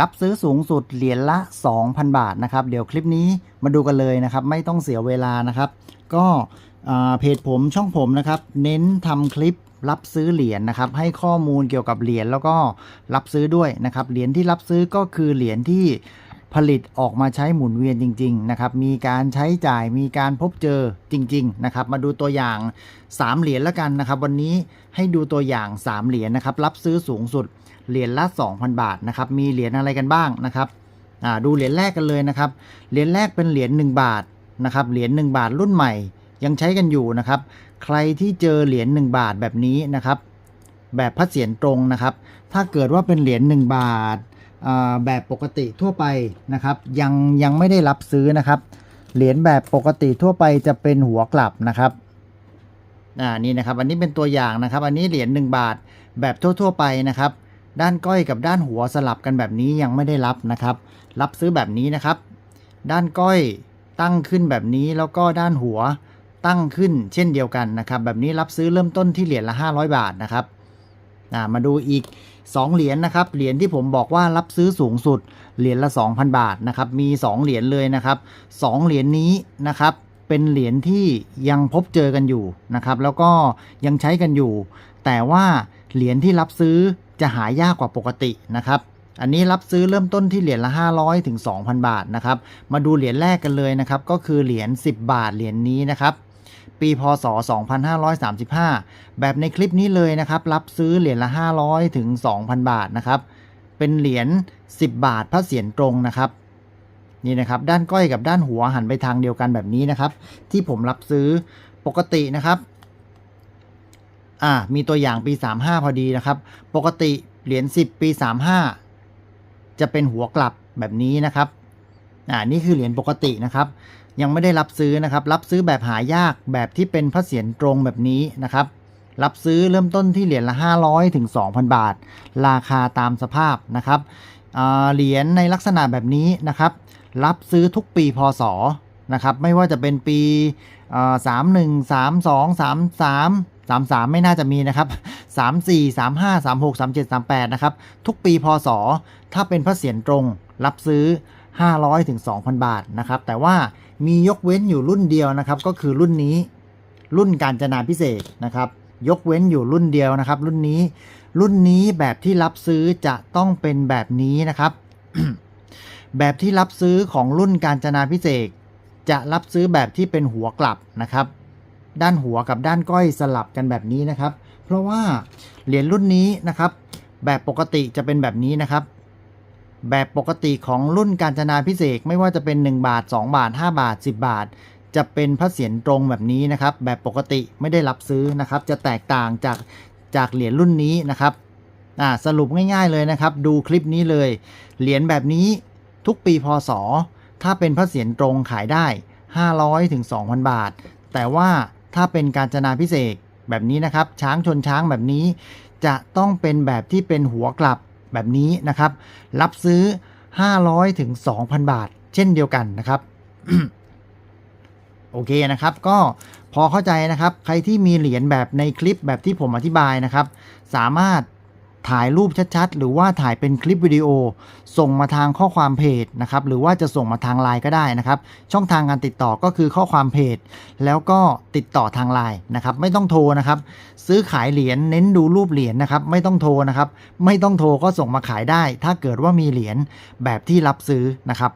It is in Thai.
รับซื้อสูงสุดเหรียญละ 2,000 บาทนะครับ เดี๋ยวคลิปนี้มาดูกันเลยนะครับ ไม่ต้องเสียเวลานะครับ ก็อ่าเพจผมช่องผมนะครับ เน้นทำคลิปรับซื้อเหรียญนะครับ ให้ข้อมูลเกี่ยวกับเหรียญแล้วก็รับซื้อด้วยนะครับเหรียญที่รับซื้อก็คือเหรียญที่ ผลิตออกมาใช้หมุนเวียนจริง ๆ นะครับ มีการใช้จ่ายมีการพบเจอจริง ๆ นะครับ มาดูตัวอย่าง 3 เหรียญแล้วกันนะครับ วันนี้ให้ดูตัวอย่าง 3 เหรียญนะครับ รับซื้อสูงสุดเหรียญละ 2,000 บาทนะครับ มีเหรียญอะไรกันบ้างนะครับดูเหรียญแรกกันเลยนะครับ เหรียญแรกเป็นเหรียญ1บาทนะครับ เหรียญ1บาทรุ่นใหม่ยังใช้กันอยู่นะครับ ใครที่เจอเหรียญ1บาทแบบนี้นะครับ แบบพระเศียรตรงนะครับ ถ้าเกิดว่าเป็นเหรียญ1บาทอ่า แบบปกติทั่วไปนะครับ ยังยังไม่ได้รับซื้อนะครับ เหรียญแบบปกติทั่วไปจะเป็นหัวกลับนะครับอ่านี่นะครับ อันนี้เป็นตัวอย่างนะครับ อันนี้เหรียญ1บาทแบบทั่ว ๆ ไปนะครับ ด้านก้อยกับด้านหัวสลับกันแบบนี้ยังไม่ได้รับนะครับ รับซื้อแบบนี้นะครับ ด้านก้อยตั้งขึ้นแบบนี้แล้วก็ด้านหัวตั้งขึ้นเช่นเดียวกันนะครับ แบบนี้รับซื้อเริ่มต้นที่เหรียญละ 500 บาทนะครับ อ่ามาดูอีก 2 เหรียญนะครับ เหรียญที่ผมบอกว่ารับซื้อสูงสุด เหรียญละ 2,000 บาทนะครับ มี 2 เหรียญเลยนะครับ 2 เหรียญนี้นะครับ เป็นเหรียญที่ยังพบเจอกันอยู่นะครับ แล้วก็ยังใช้กันอยู่ แต่ว่าเหรียญที่รับซื้อจะหายากกว่าปกตินะครับอันนี้รับซื้อเริ่มต้นที่เหรียญละ 500ถึง2,000 บาทนะครับ มาดูเหรียญแรกกันเลยนะครับ ก็คือเหรียญ10 บาทเหรียญนี้นะครับ ปีพศ 2535 แบบในคลิปนี้เลยนะครับ รับซื้อเหรียญละ 500 ถึง 2,000 บาทนะครับ เป็นเหรียญ 10 บาทพระเศียรตรงนะครับนี่นะครับด้านก้อยกับด้านหัวหันไปทางเดียวกันแบบนี้นะครับ ที่ผมรับซื้อปกตินะครับอ่ามีตัวอย่างปี 35 พอดีนะครับ ปกติเหรียญ10 ปี 35 จะเป็นหัวกลับแบบนี้นะครับ อ่านี่คือเหรียญปกตินะครับ ยังไม่ได้รับซื้อนะครับ รับซื้อแบบหายากแบบที่เป็นพระเศียรตรงแบบนี้นะครับ รับซื้อเริ่มต้นที่เหรียญละ 500ถึง2,000 บาท ราคาตามสภาพนะครับเหรียญในลักษณะแบบนี้นะครับ รับซื้อทุกปีพศนะครับ ไม่ว่าจะเป็นปีสามหนึ่งสามสองสามสามสามสามไม่น่าจะมีนะครับสามสี่สามห้าสามหกสามเจ็ดสามแปดนะครับ ทุกปีพศ ถ้าเป็นพระเศียรตรง รับซื้อ 500ถึง2,000 บาทนะครับ แต่ว่ามียกเว้นอยู่รุ่นเดียวนะครับ ก็คือรุ่นนี้ รุ่นการจนาพิเศษนะครับ ยกเว้นอยู่รุ่นเดียวนะครับ รุ่นนี้ รุ่นนี้แบบที่รับซื้อจะต้องเป็นแบบนี้นะครับ แบบที่รับซื้อของรุ่นการจนาพิเศษ จะรับซื้อแบบที่เป็นหัวกลับนะครับ ด้านหัวกับด้านก้อยสลับกันแบบนี้นะครับ เพราะว่าเหรียญรุ่นนี้นะครับ แบบปกติจะเป็นแบบนี้นะครับ แบบปกติของรุ่นการจนาพิเศษไม่ว่าจะเป็น 1 บาท 2 บาท 5 บาท 10 บาท จะเป็นพระเศียรตรงแบบนี้นะครับ แบบปกติไม่ได้รับซื้อนะครับ จะแตกต่างจากจากเหรียญรุ่นนี้นะครับอ่าสรุปง่ายๆเลยนะครับ ดูคลิปนี้เลย เหรียญแบบนี้ทุกปีพศ ถ้าเป็นพระเศียรตรงขายได้ 500ถึง2,000 บาท แต่ว่าถ้าเป็นการจนาพิเศษแบบนี้นะครับ ช้างชนช้างแบบนี้ จะต้องเป็นแบบที่เป็นหัวกลับ แบบนี้นะครับ รับซื้อ 500ถึง2,000 บาท เช่นเดียวกันนะครับโอเคนะครับ ก็พอเข้าใจนะครับ ใครที่มีเหรียญแบบในคลิปแบบที่ผมอธิบายนะครับ สามารถ ถ่ายรูปชัดๆ หรือว่าถ่ายเป็นคลิปวิดีโอ ส่งมาทางข้อความเพจนะครับหรือว่าจะส่งมาทางไลน์ก็ได้นะครับ ช่องทางการติดต่อก็คือข้อความเพจ แล้วก็ติดต่อทางไลน์นะครับ ไม่ต้องโทรนะครับ ซื้อขายเหรียญเน้นดูรูปเหรียญนะครับ ไม่ต้องโทรนะครับ ไม่ต้องโทรก็ส่งมาขายได้ ถ้าเกิดว่ามีเหรียญแบบที่รับซื้อนะครับ